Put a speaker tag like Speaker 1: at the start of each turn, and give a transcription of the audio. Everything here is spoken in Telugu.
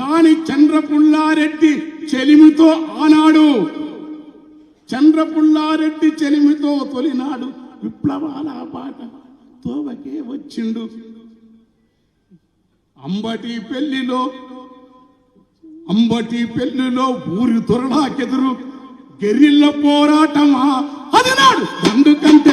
Speaker 1: కాని చంద్రపుల్లారెడ్డి చెలిమితో ఆనాడు. చంద్రపుల్లారెడ్డి చెలిమితో తొలినాడు విప్లవాల పాట తోవకే వచ్చిండు. అంబటి పెళ్ళిలో అంబటి పెళ్ళిలో ఊరి తొరడాకెదురు గెరిల్ల పోరాటమా? అది నాడు అందుకంటే